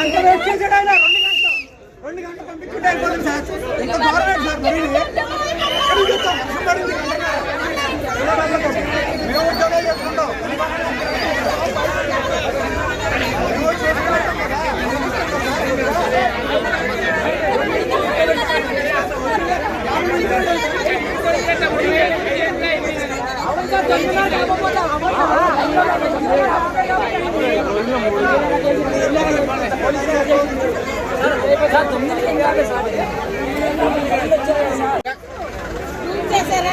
గంట వెయిట్ చేసాడు ఆయన. రెండు గంటలు. రెండు గంటలు పంపించుకుంటే అయిపోతుంది సార్. ఇంత సార్ మరి? వర్షం పడింది మేము ఉద్యోగాలు చేసుకుంటాం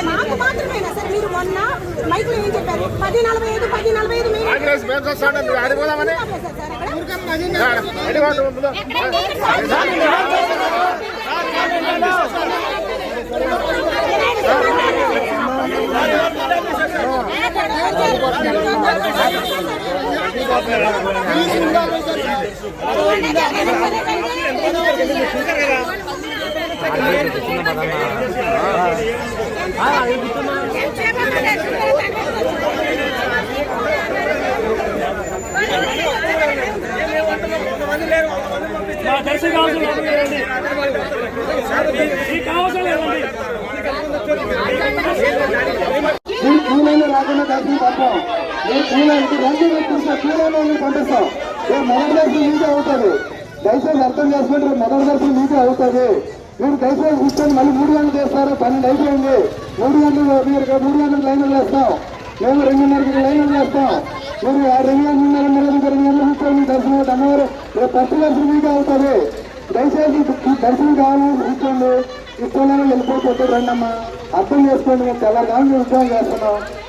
నాకు మాత్రమేనా సార్ మీరు మొన్న మైక్లో ఏం చెప్పారు పది నలభై ఐదు పది నలభై ఐదు మీరు కాంగ్రెస్ మేము చూస్తాంటే మీరు ఆడిపోదామని దర్శి కావాల్సిన రాకుండా దర్శనం పంపాం నేను కూలీలకి రెండు వ్యక్తులతో కూలీలు పంపిస్తాం. రేపు మొదటి దర్శనం మీకే అవుతుంది దయచేసి అర్థం చేసుకుంటే మొదటి దర్శనం మీకే అవుతుంది మీరు దయచేసి కూర్చొని మళ్ళీ మూడు గంటలు చేస్తారు? పన్నెండు అయిపోయింది మూడు గంటలు మీరు మూడు గంటలకు లైన్లు చేస్తాం మేము రెండున్నరకి లైన్లు చేస్తాం మీరు రెండు గంటలున్నర మీరు ఇంకో రెండు గంటలు కూర్చొని దర్శనం అమ్మవారు. రేపు ఫస్ట్ దర్శనం మీకే అవుతుంది దయచేసి దర్శనం కావాలని కూర్చోండి. ఇష్టంలో వెళ్ళిపోతే రండమ్మా? అర్థం చేసుకోండి. మేము తెల్లగానే ఉద్యోగం చేస్తున్నాం.